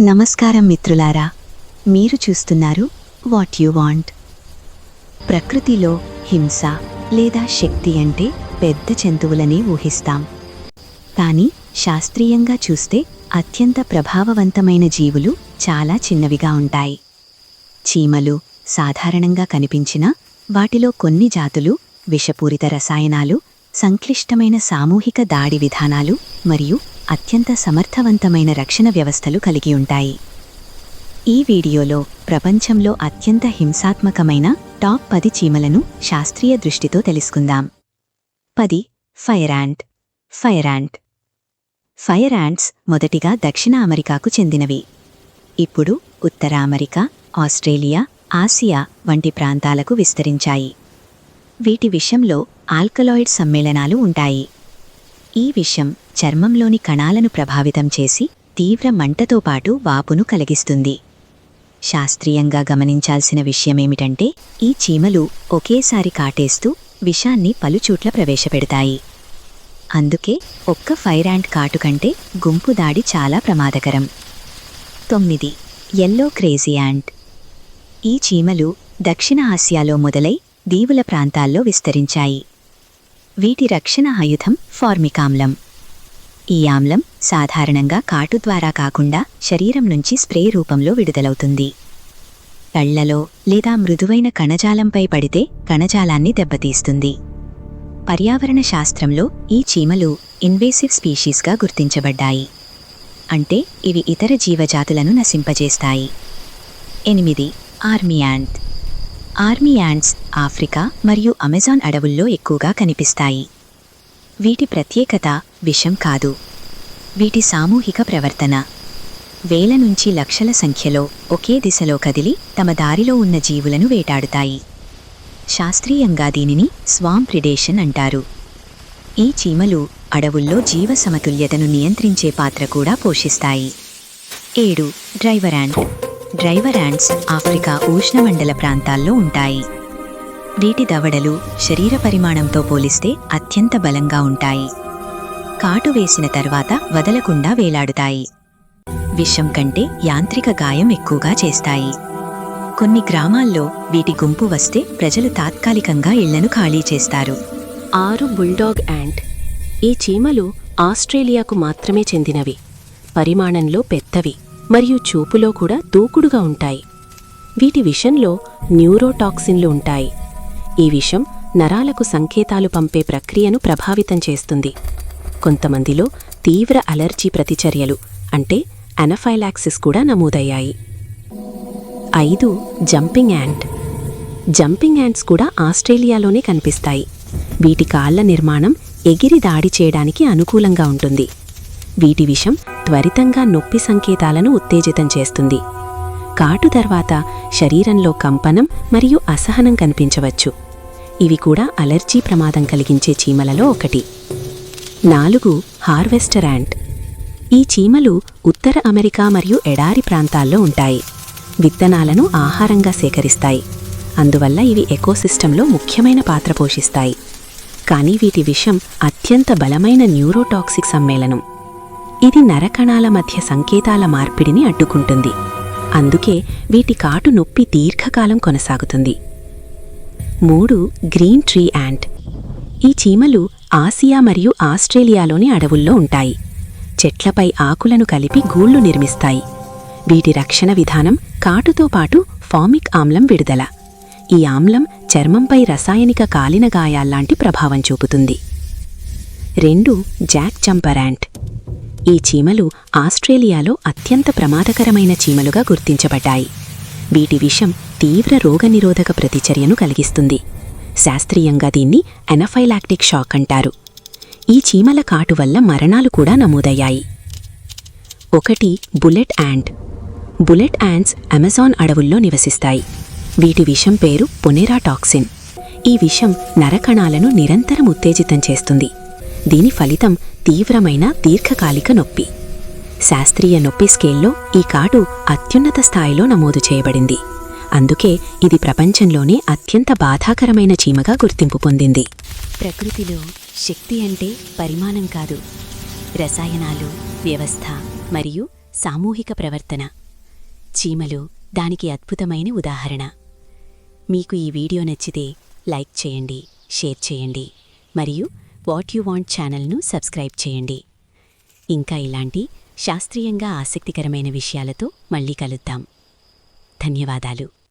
నమస్కారం మిత్రులారా. మీరు చూస్తున్నారు వాట్ యు వాంట్. ప్రకృతిలో హింస లేదా శక్తి అంటే పెద్ద జంతువులని ఊహిస్తాం. కానీ శాస్త్రీయంగా చూస్తే అత్యంత ప్రభావవంతమైన జీవులు చాలా చిన్నవిగా ఉంటాయి. చీమలు సాధారణంగా కనిపించినా వాటిలో కొన్ని జాతులు విషపూరిత రసాయనాలు సంక్లిష్టమైన సామూహిక దాడి విధానాలు మరియు అత్యంత సమర్థవంతమైన రక్షణ వ్యవస్థలు కలిగి ఉంటాయి. ఈ వీడియోలో ప్రపంచంలో అత్యంత హింసాత్మకమైన టాప్ పది చీమలను శాస్త్రీయ దృష్టితో తెలుసుకుందాం. పది fire ant. Fire ant. Fire ants మొదటిగా దక్షిణ అమెరికాకు చెందినవి. ఇప్పుడు ఉత్తర అమెరికా ఆస్ట్రేలియా ఆసియా వంటి ప్రాంతాలకు విస్తరించాయి. వీటి విషంలో ఆల్కలాయిడ్ సమ్మేళనాలు ఉంటాయి. ఈ విషం చర్మంలోని కణాలను ప్రభావితం చేసి తీవ్ర మంటతో పాటు వాపును కలిగిస్తుంది. శాస్త్రీయంగా గమనించాల్సిన విషయమేమిటంటే ఈ చీమలు ఒకేసారి కాటేస్తూ విషాన్ని పలుచూట్ల ప్రవేశపెడతాయి. అందుకే ఒక్క ఫైర్ యాండ్ కాటు కంటే గుంపు దాడి చాలా ప్రమాదకరం. తొమ్మిది. ఎల్లో క్రేజీ యాంట్ ఈ చీమలు దక్షిణ ఆసియాలో మొదలై దీవుల ప్రాంతాల్లో విస్తరించాయి. వీటి రక్షణ ఆయుధం ఫార్మికామ్లం. ఈ ఆమ్లం సాధారణంగా కాటు ద్వారా కాకుండా శరీరం నుంచి స్ప్రే రూపంలో విడుదలవుతుంది. కళ్ళలో లేదా మృదువైన కణజాలంపై పడితే కణజాలాన్ని దెబ్బతీస్తుంది. పర్యావరణ శాస్త్రంలో ఈ చీమలు ఇన్వేసివ్ స్పీషీస్గా గుర్తించబడ్డాయి. అంటే ఇవి ఇతర జీవజాతులను నశింపజేస్తాయి. ఎనిమిది army ant army ants Africa మరియు అమెజాన్ అడవుల్లో ఎక్కువగా కనిపిస్తాయి. వీటి ప్రత్యేకత విషం కాదు. వీటి సామూహిక ప్రవర్తన. వేల నుంచి లక్షల సంఖ్యలో ఒకే దిశలో కదిలి తమ దారిలో ఉన్న జీవులను వేటాడుతాయి. శాస్త్రీయంగా దీనిని స్వామ్ ప్రిడేషన్ అంటారు. ఈ చీమలు అడవుల్లో జీవ సమతుల్యతను నియంత్రించే పాత్ర కూడా పోషిస్తాయి. ఏడు driver ant driver ants Africa ఉష్ణమండల ప్రాంతాల్లో ఉంటాయి. వీటి దవడలు శరీర పరిమాణంతో పోలిస్తే అత్యంత బలంగా ఉంటాయి. కాటు వేసిన తర్వాత వదలకుండా వేలాడుతాయి. విషం కంటే యాంత్రిక గాయం ఎక్కువగా చేస్తాయి. కొన్ని గ్రామాల్లో వీటి గుంపు వస్తే ప్రజలు తాత్కాలికంగా ఇళ్ళను ఖాళీ చేస్తారు. ఆరు బుల్డాగ్ యాంట్ ఈ చీమలు ఆస్ట్రేలియాకు మాత్రమే చెందినవి. పరిమాణంలో పెద్దవి. మరియు చూపులో కూడా దూకుడుగా ఉంటాయి. వీటి విషంలో న్యూరోటాక్సిన్లు ఉంటాయి. ఈ విషం నరాలకు సంకేతాలు పంపే ప్రక్రియను ప్రభావితం చేస్తుంది. కొంతమందిలో తీవ్ర అలర్జీ ప్రతిచర్యలు అంటే అనఫైలాక్సిస్ కూడా నమోదయ్యాయి. ఐదు జంపింగ్ యాంట్. జంపింగ్ యాంట్స్ కూడా ఆస్ట్రేలియాలోనే కనిపిస్తాయి. వీటి కాళ్ళ నిర్మాణం ఎగిరి దాడి చేయడానికి అనుకూలంగా ఉంటుంది. వీటి విషం త్వరితంగా నొప్పి సంకేతాలను ఉత్తేజితం చేస్తుంది. కాటు తర్వాత శరీరంలో కంపనం మరియు అసహనం కనిపించవచ్చు. ఇవి కూడా అలర్జీ ప్రమాదం కలిగించే చీమలలో ఒకటి. నాలుగు హార్వెస్టర్ యాంట్. ఈ చీమలు ఉత్తర అమెరికా మరియు ఎడారి ప్రాంతాల్లో ఉంటాయి. విత్తనాలను ఆహారంగా సేకరిస్తాయి. అందువల్ల ఇవి ఎకోసిస్టంలో ముఖ్యమైన పాత్ర పోషిస్తాయి. కానీ వీటి విషం అత్యంత బలమైన న్యూరోటాక్సిక్ సమ్మేళనం. ఇది నరకణాల మధ్య సంకేతాల మార్పిడిని అడ్డుకుంటుంది. అందుకే వీటి కాటు నొప్పి దీర్ఘకాలం కొనసాగుతుంది. మూడు గ్రీన్ ట్రీ యాంట్. ఈ చీమలు ఆసియా మరియు ఆస్ట్రేలియాలోని అడవుల్లో ఉంటాయి. చెట్లపై ఆకులను కలిపి గూళ్ళు నిర్మిస్తాయి. వీటి రక్షణ విధానం కాటుతో పాటు ఫామిక్ ఆమ్లం విడుదల. ఈ ఆమ్లం చర్మంపై రసాయనిక కాలిన గాయాల్లాంటి ప్రభావం చూపుతుంది. రెండు జాక్ జంపర్ యాంట్. ఈ చీమలు ఆస్ట్రేలియాలో అత్యంత ప్రమాదకరమైన చీమలుగా గుర్తించబడ్డాయి. వీటి విషం తీవ్ర రోగనిరోధక ప్రతిచర్యను కలిగిస్తుంది. శాస్త్రీయంగా దీన్ని ఎనఫైలాక్టిక్ షాక్ అంటారు. ఈ చీమల కాటు వల్ల మరణాలు కూడా నమోదయ్యాయి. ఒకటి bullet ant. Bullet ants Amazon అడవుల్లో నివసిస్తాయి. వీటి విషం పేరు పొనెరాటాక్సిన్. ఈ విషం నరకణాలను నిరంతరం ఉత్తేజితం చేస్తుంది. దీని ఫలితం తీవ్రమైన దీర్ఘకాలిక నొప్పి. శాస్త్రీయ నొప్పి స్కేల్లో ఈ కాటు అత్యున్నత స్థాయిలో నమోదు చేయబడింది. అందుకే ఇది ప్రపంచంలోనే అత్యంత బాధాకరమైన చీమగా గుర్తింపు పొందింది. ప్రకృతిలో శక్తి అంటే పరిమాణం కాదు. రసాయనాలు వ్యవస్థ మరియు సామూహిక ప్రవర్తన. చీమలు దానికి అద్భుతమైన ఉదాహరణ. మీకు ఈ వీడియో నచ్చితే లైక్ చేయండి షేర్ చేయండి మరియు వాట్ యు వాంట్ ఛానల్ను సబ్స్క్రైబ్ చేయండి. ఇంకా ఇలాంటి శాస్త్రీయంగా ఆసక్తికరమైన విషయాలతో మళ్ళీ కలుద్దాం. ధన్యవాదాలు.